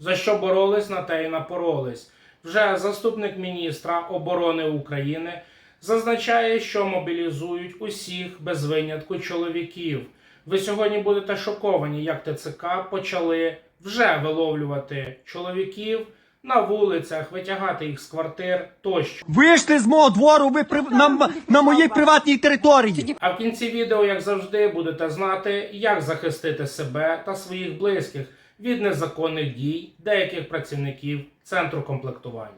За що боролись, на те й напоролись. Вже заступник міністра оборони України зазначає, що мобілізують усіх без винятку чоловіків. Ви сьогодні будете шоковані, як ТЦК почали вже виловлювати чоловіків на вулицях, витягати їх з квартир тощо. Вийшли з мого двору, ви при... на, на моїй приватній території. А в кінці відео, як завжди, будете знати, як захистити себе та своїх близьких від незаконних дій деяких працівників центру комплектування.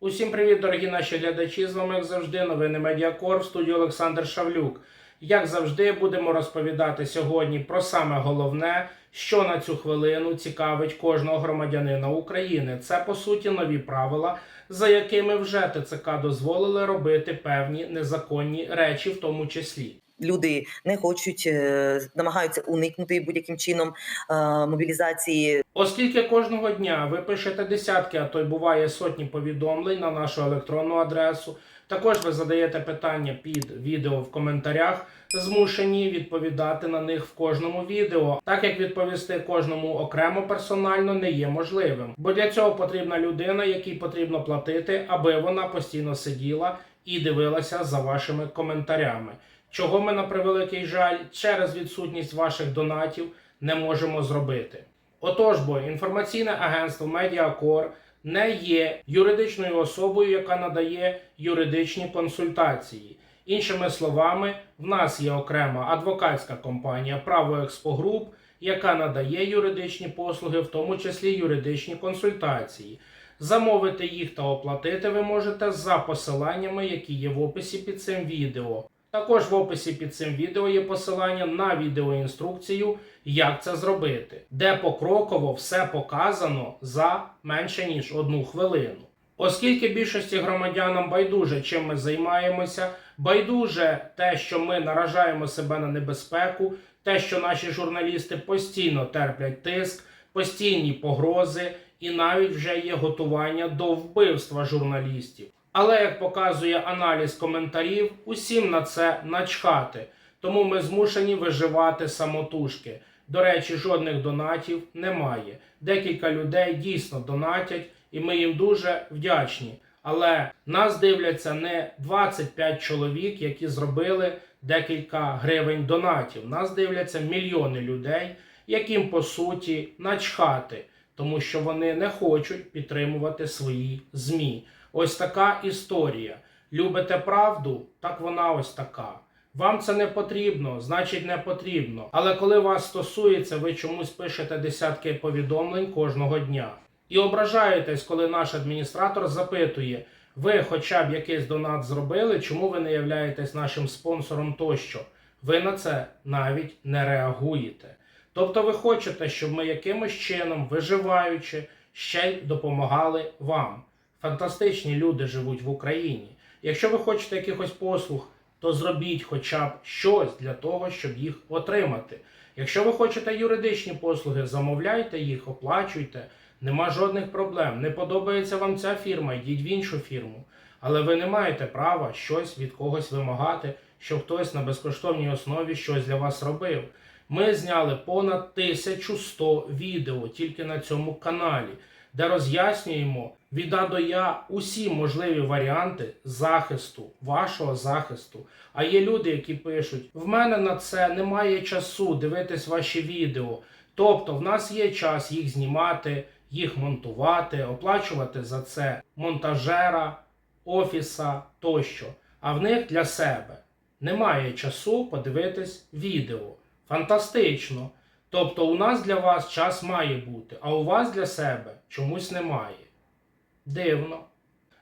Усім привіт, дорогі наші глядачі! З вами, як завжди, новини Медіакор в студії Олександр Шавлюк. Як завжди, будемо розповідати сьогодні про саме головне, що на цю хвилину цікавить кожного громадянина України. Це по суті нові правила, за якими вже ТЦК дозволили робити певні незаконні речі, в тому числі. Люди не хочуть, е, намагаються уникнути будь-яким чином е, мобілізації. Оскільки кожного дня ви пишете десятки, а то й буває сотні повідомлень на нашу електронну адресу. Також ви задаєте питання під відео в коментарях, змушені відповідати на них в кожному відео, так як відповісти кожному окремо персонально не є можливим. Бо для цього потрібна людина, якій потрібно платити, аби вона постійно сиділа і дивилася за вашими коментарями. Чого ми на превеликий жаль через відсутність ваших донатів не можемо зробити. Отож, бо інформаційне агентство Медіакор не є юридичною особою, яка надає юридичні консультації. Іншими словами, в нас є окрема адвокатська компанія Право Експо Груп, яка надає юридичні послуги, в тому числі юридичні консультації. Замовити їх та оплатити ви можете за посиланнями, які є в описі під цим відео. Також в описі під цим відео є посилання на відеоінструкцію, як це зробити, де покроково все показано за менше ніж одну хвилину. Оскільки більшості громадянам байдуже, чим ми займаємося, байдуже те, що ми наражаємо себе на небезпеку, те, що наші журналісти постійно терплять тиск, постійні погрози і навіть вже є готування до вбивства журналістів. Але як показує аналіз коментарів, усім на це начхати. Тому ми змушені виживати самотужки. До речі, жодних донатів немає. Декілька людей дійсно донатять, і ми їм дуже вдячні. Але нас дивляться не 25 чоловік, які зробили декілька гривень донатів. Нас дивляться мільйони людей, яким по суті начхати, тому що вони не хочуть підтримувати свої ЗМІ. Ось така історія. Любите правду? Так вона ось така. Вам це не потрібно, значить не потрібно. Але коли вас стосується, ви чомусь пишете десятки повідомлень кожного дня. І ображаєтесь, коли наш адміністратор запитує: ви хоча б якийсь донат зробили, чому ви не являєтесь нашим спонсором тощо? Ви на це навіть не реагуєте. Тобто ви хочете, щоб ми якимось чином, виживаючи, ще й допомагали вам. Фантастичні люди живуть в Україні. Якщо ви хочете якихось послуг, то зробіть хоча б щось для того, щоб їх отримати. Якщо ви хочете юридичні послуги, замовляйте їх, оплачуйте. Нема жодних проблем. Не подобається вам ця фірма, йдіть в іншу фірму. Але ви не маєте права щось від когось вимагати, щоб хтось на безкоштовній основі щось для вас робив. Ми зняли понад 1100 відео тільки на цьому каналі, де роз'яснюємо від Я усі можливі варіанти захисту, вашого захисту. А є люди, які пишуть: в мене на це немає часу дивитись ваші відео. Тобто, в нас є час їх знімати, їх монтувати, оплачувати за це монтажера, офіса тощо. А в них для себе немає часу подивитись відео. Фантастично! Тобто, у нас для вас час має бути, а у вас для себе чомусь немає. Дивно.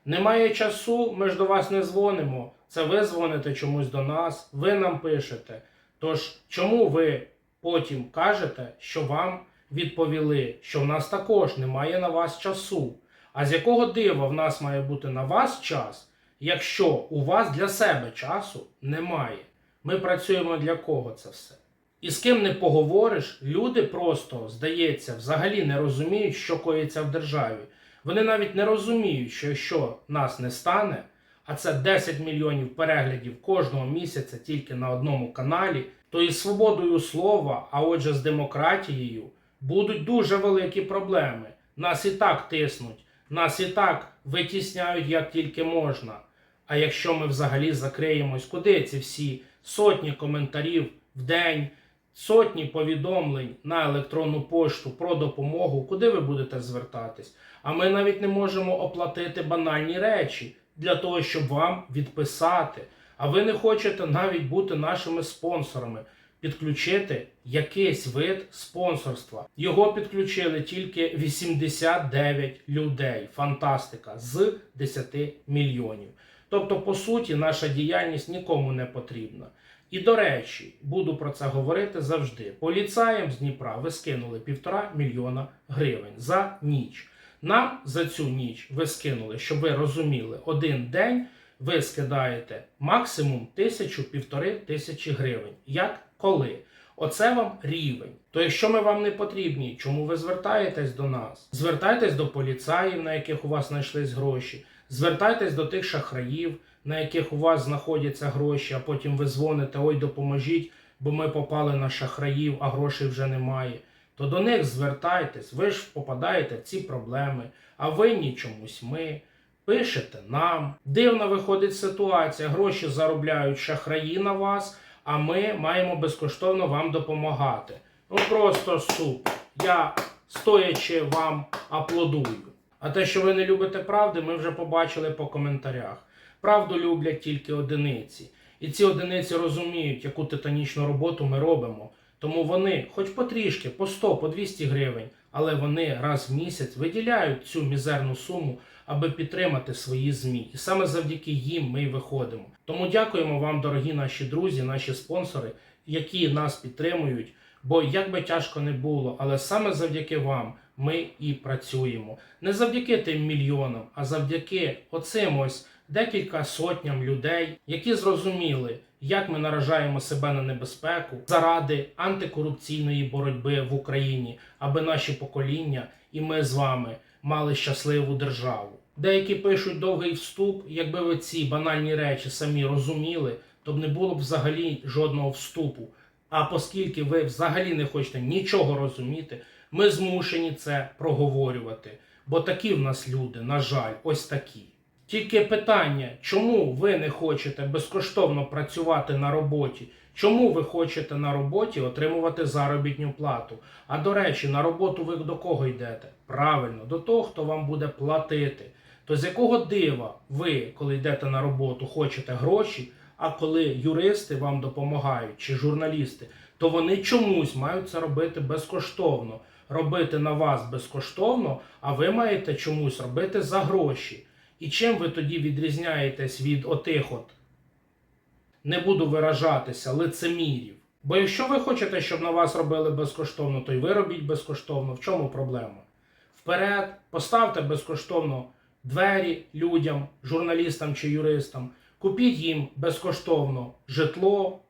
Немає часу, ми ж до вас не дзвонимо. Це ви дзвоните чомусь до нас, ви нам пишете. Тож, чому ви потім кажете, що вам відповіли, що в нас також немає на вас часу? А з якого дива в нас має бути на вас час, якщо у вас для себе часу немає? Ми працюємо для кого це все? І з ким не поговориш, люди просто, здається, взагалі не розуміють, що коїться в державі. Вони навіть не розуміють, що якщо нас не стане, а це 10 мільйонів переглядів кожного місяця тільки на одному каналі, то із свободою слова, а отже з демократією, будуть дуже великі проблеми. Нас і так тиснуть, нас і так витісняють як тільки можна. А якщо ми взагалі закриємось, куди ці всі сотні коментарів в день, сотні повідомлень на електронну пошту про допомогу, куди ви будете звертатись? А ми навіть не можемо оплатити банальні речі для того, щоб вам відписати. А ви не хочете навіть бути нашими спонсорами, підключити якийсь вид спонсорства. Його підключили тільки 89 людей. Фантастика з 10 мільйонів. Тобто, по суті, наша діяльність нікому не потрібна. І до речі, буду про це говорити завжди. Поліцаям з Дніпра ви скинули півтора мільйона гривень за ніч. Нам за цю ніч ви скинули, щоб ви розуміли, один день ви скидаєте максимум тисячу-півтори тисячі гривень. Як коли? Оце вам рівень. То якщо ми вам не потрібні, чому ви звертаєтесь до нас? Звертайтесь до поліцаїв, на яких у вас знайшлись гроші. Звертайтесь до тих шахраїв, на яких у вас знаходяться гроші, а потім ви дзвоните, ой, допоможіть, бо ми попали на шахраїв, а грошей вже немає. То до них звертайтесь, ви ж попадаєте в ці проблеми, а винні чомусь ми. Пишете нам. Дивна виходить ситуація. Гроші заробляють шахраї на вас, а ми маємо безкоштовно вам допомагати. Ну просто супер. Я стоячи вам аплодую. А те, що ви не любите правди, ми вже побачили по коментарях. Правду люблять тільки одиниці. І ці одиниці розуміють, яку титанічну роботу ми робимо. Тому вони, хоч потрішки, по 100, по 200 гривень, але вони раз в місяць виділяють цю мізерну суму, аби підтримати свої ЗМІ. І саме завдяки їм ми й виходимо. Тому дякуємо вам, дорогі наші друзі, наші спонсори, які нас підтримують. Бо як би тяжко не було, але саме завдяки вам ми і працюємо. Не завдяки тим мільйонам, а завдяки оцим ось декілька сотням людей, які зрозуміли, як ми наражаємо себе на небезпеку заради антикорупційної боротьби в Україні, аби наші покоління і ми з вами мали щасливу державу. Деякі пишуть довгий вступ. Якби ви ці банальні речі самі розуміли, то б не було б взагалі жодного вступу. А оскільки ви взагалі не хочете нічого розуміти, ми змушені це проговорювати. Бо такі в нас люди, на жаль, ось такі. Тільки питання, чому ви не хочете безкоштовно працювати на роботі? Чому ви хочете на роботі отримувати заробітну плату? А до речі, на роботу ви до кого йдете? Правильно, до того, хто вам буде платити. То з якого дива ви, коли йдете на роботу, хочете гроші, а коли юристи вам допомагають чи журналісти, то вони чомусь мають це робити безкоштовно. Робити на вас безкоштовно, а ви маєте чомусь робити за гроші. І чим ви тоді відрізняєтесь від отих от, не буду виражатися, лицемірів? Бо якщо ви хочете, щоб на вас робили безкоштовно, то й ви робіть безкоштовно. В чому проблема? Вперед, поставте безкоштовно двері людям, журналістам чи юристам, купіть їм безкоштовно житло.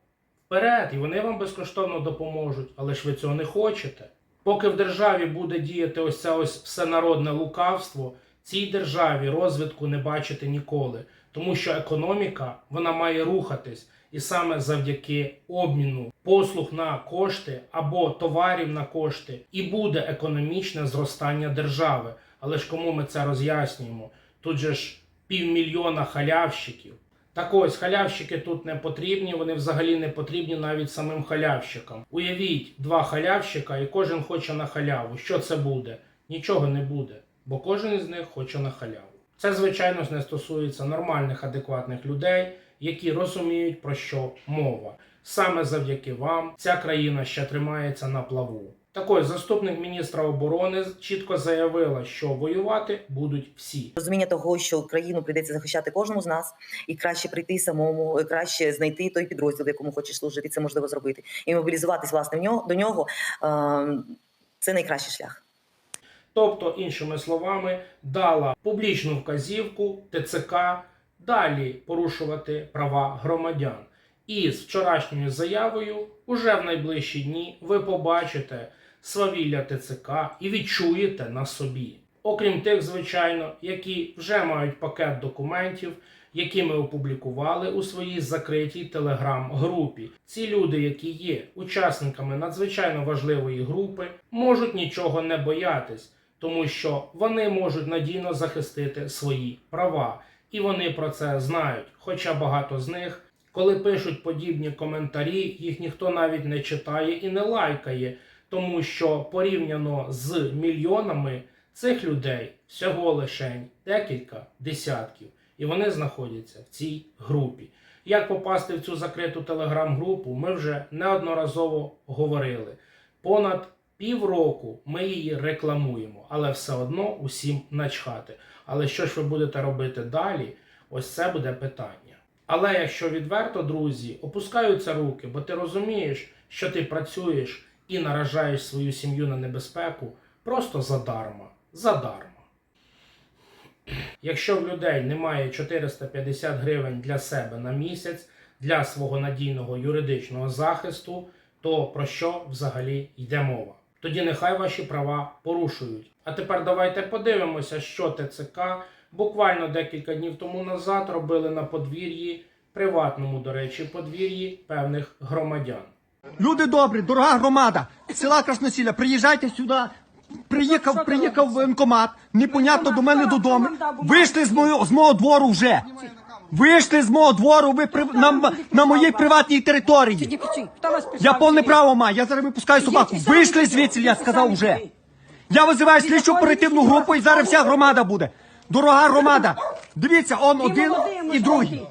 Вперед, і вони вам безкоштовно допоможуть, але ж ви цього не хочете. Поки в державі буде діяти ось це ось всенародне лукавство, цій державі розвитку не бачити ніколи, тому що економіка вона має рухатись, і саме завдяки обміну послуг на кошти або товарів на кошти, і буде економічне зростання держави. Але ж кому ми це роз'яснюємо? Тут же ж півмільйона халявщиків. Так ось халявщики тут не потрібні, вони взагалі не потрібні навіть самим халявщикам. Уявіть, два халявщика, і кожен хоче на халяву. Що це буде? Нічого не буде, бо кожен із них хоче на халяву. Це, звичайно не стосується нормальних, адекватних людей, які розуміють, про що мова. Саме завдяки вам ця країна ще тримається на плаву. Так ось, заступник міністра оборони чітко заявила, що воювати будуть всі. Розуміння того, що країну прийдеться захищати кожному з нас, і краще прийти самому, і краще знайти той підрозділ, в якому хочеш служити. Це можливо зробити, і мобілізуватись власне в нього до нього. е, Це найкращий шлях. Тобто, іншими словами, дала публічну вказівку ТЦК далі порушувати права громадян. І з вчорашньою заявою, уже в найближчі дні, ви побачите свавілля ТЦК і відчуєте на собі. Окрім тих, звичайно, які вже мають пакет документів, які ми опублікували у своїй закритій телеграм-групі. Ці люди, які є учасниками надзвичайно важливої групи, можуть нічого не боятись, тому що вони можуть надійно захистити свої права, і вони про це знають. Хоча багато з них, коли пишуть подібні коментарі, їх ніхто навіть не читає і не лайкає, тому що порівняно з мільйонами цих людей всього лише декілька десятків, і вони знаходяться в цій групі. Як попасти в цю закриту телеграм-групу, ми вже неодноразово говорили. Понад півроку ми її рекламуємо, але все одно усім начхати. Але що ж ви будете робити далі? Ось це буде питання. Але якщо відверто, друзі, опускаються руки, бо ти розумієш, що ти працюєш і наражаєш свою сім'ю на небезпеку просто задарма. Задарма. Якщо в людей немає 450 гривень для себе на місяць для свого надійного юридичного захисту, то про що взагалі йде мова? Тоді нехай ваші права порушують. А тепер давайте подивимося, що ТЦК буквально декілька днів тому назад робили на подвір'ї, приватному, до речі, подвір'ї певних громадян. Люди добрі, дорога громада, села Красносілля, приїжджайте сюди. Приїхав, приїхав воєнкомат, непонятно до мене додому. Вийшли з мого, з мого двору вже. Вийшли з мого двору, ви при, на, на моїй приватній території. Я повне право маю, я зараз випускаю собаку. Вийшли звідси, я сказав вже. Я визиваю слідчу оперативну групу і зараз вся громада буде. Дорога громада, дивіться, он один і другий.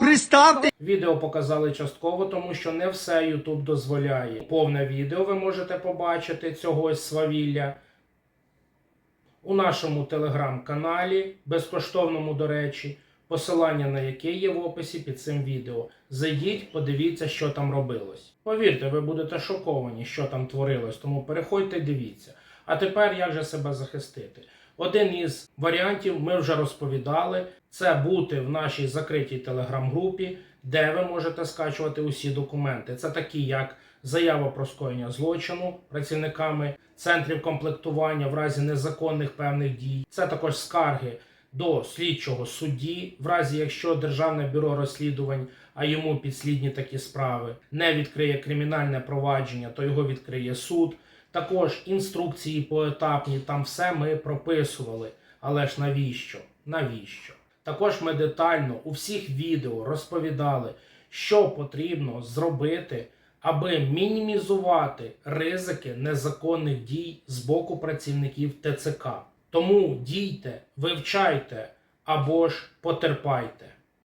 Приставте Відео показали частково, тому що не все YouTube дозволяє. Повне відео ви можете побачити цього свавілля у нашому телеграм-каналі, безкоштовному, до речі, посилання на яке є в описі під цим відео. Зайдіть, подивіться, що там робилось. Повірте, ви будете шоковані, що там творилось, тому переходьте, дивіться. А тепер як же себе захистити? Один із варіантів ми вже розповідали: це бути в нашій закритій телеграм-групі, де ви можете скачувати усі документи. Це такі, як заява про скоєння злочину працівниками центрів комплектування в разі незаконних певних дій. Це також скарги до слідчого судді, в разі якщо Державне бюро розслідувань, а йому підслідні такі справи, не відкриє кримінальне провадження, то його відкриє суд. Також інструкції поетапні, там все ми прописували. Але ж навіщо? Навіщо? Також ми детально у всіх відео розповідали, що потрібно зробити, аби мінімізувати ризики незаконних дій з боку працівників ТЦК. Тому дійте, вивчайте або ж потерпайте.